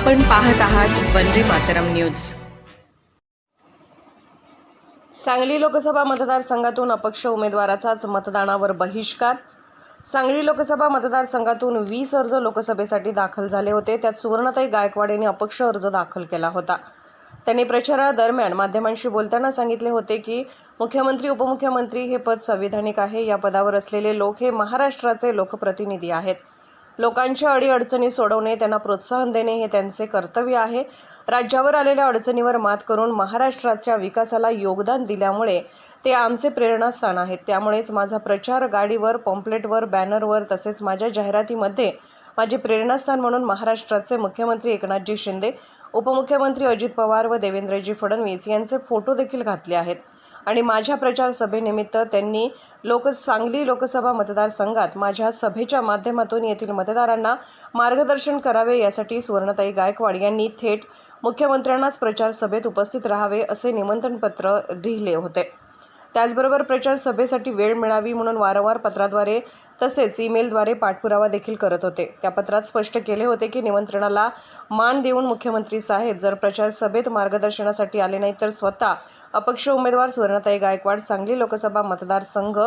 आपण पाहत आहात वंदे मातरम न्यूज. सांगली लोकसभा मतदारसंघातून अपक्ष उमेदवाराचाच मतदानावर बहिष्कार. सांगली लोकसभा मतदारसंघातून वीस अर्ज लोकसभेसाठी दाखल झाले होते. त्यात सुवर्णताई गायकवाड यांनी अपक्ष अर्ज दाखल केला होता. त्यांनी प्रचारादरम्यान माध्यमांशी बोलताना सांगितले होते की मुख्यमंत्री उपमुख्यमंत्री हे पद संविधानिक आहे. या पदावर असलेले लोक हे महाराष्ट्राचे लोकप्रतिनिधी आहेत. लोकांच्या अडीअडचणी सोडवणे त्यांना प्रोत्साहन देणे हे त्यांचे कर्तव्य आहे. राज्यावर आलेल्या अडचणीवर मात करून महाराष्ट्राच्या विकासाला योगदान दिल्यामुळे ते आमचे प्रेरणास्थान आहेत. त्यामुळेच माझा प्रचार गाडीवर पॉम्पलेटवर बॅनरवर तसेच माझ्या जाहिरातीमध्ये माझे प्रेरणास्थान म्हणून महाराष्ट्राचे मुख्यमंत्री एकनाथजी शिंदे उपमुख्यमंत्री अजित पवार व देवेंद्रजी फडणवीस यांचे फोटो देखील घातले आहेत. आणि माझ्या प्रचार सभेनिमित्त त्यांनी लोक सांगली लोकसभा मतदारसंघात माझ्या सभेच्या माध्यमातून येथील मतदारांना मार्गदर्शन करावे यासाठी सुवर्णताई गायकवाड यांनी थेट मुख्यमंत्र्यांनाच प्रचार सभेत उपस्थित राहावे असे निमंत्रणपत्र लिहिले होते. त्याचबरोबर प्रचार सभेसाठी वेळ मिळावी म्हणून वारंवार पत्राद्वारे तसेच ईमेलद्वारे पाठपुरावा देखील करत होते. त्या पत्रात स्पष्ट केले होते की निमंत्रणाला मान देऊन मुख्यमंत्री साहेब जर प्रचार सभेत मार्गदर्शनासाठी आले नाही तर स्वतः अपक्ष उमेदवार सुवर्णताई गायकवाड सांगली लोकसभा मतदारसंघ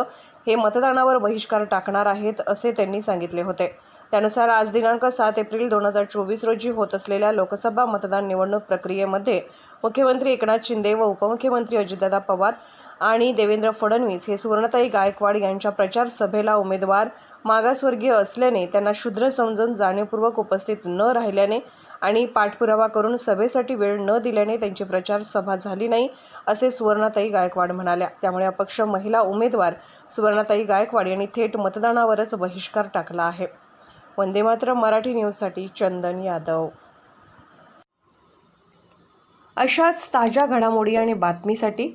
हे मतदानावर बहिष्कार टाकणार आहेत असे त्यांनी सांगितले होते. त्यानुसार आज दिनांक सात एप्रिल दोन हजार चोवीस रोजी होत असलेल्या लोकसभा मतदान निवडणूक प्रक्रियेमध्ये मुख्यमंत्री एकनाथ शिंदे व उपमुख्यमंत्री अजितदादा पवार आणि देवेंद्र फडणवीस हे सुवर्णताई गायकवाड यांच्या प्रचार सभेला उमेदवार मागासवर्गीय असल्याने त्यांना शूद्र समजून जाणीवपूर्वक उपस्थित न राहिल्याने आणि पाठपुरावा करून सभेसाठी वेळ न दिल्याने त्यांची प्रचार सभा झाली नाही असे सुवर्णाताई गायकवाड म्हणाल्या. त्यामुळे अपक्ष महिला उमेदवार सुवर्णाताई गायकवाड यांनी थेट मतदानावरच बहिष्कार टाकला आहे. वंदे मात्र मराठी न्यूजसाठी चंदन यादव. अशाच ताज्या घडामोडी आणि बातमीसाठी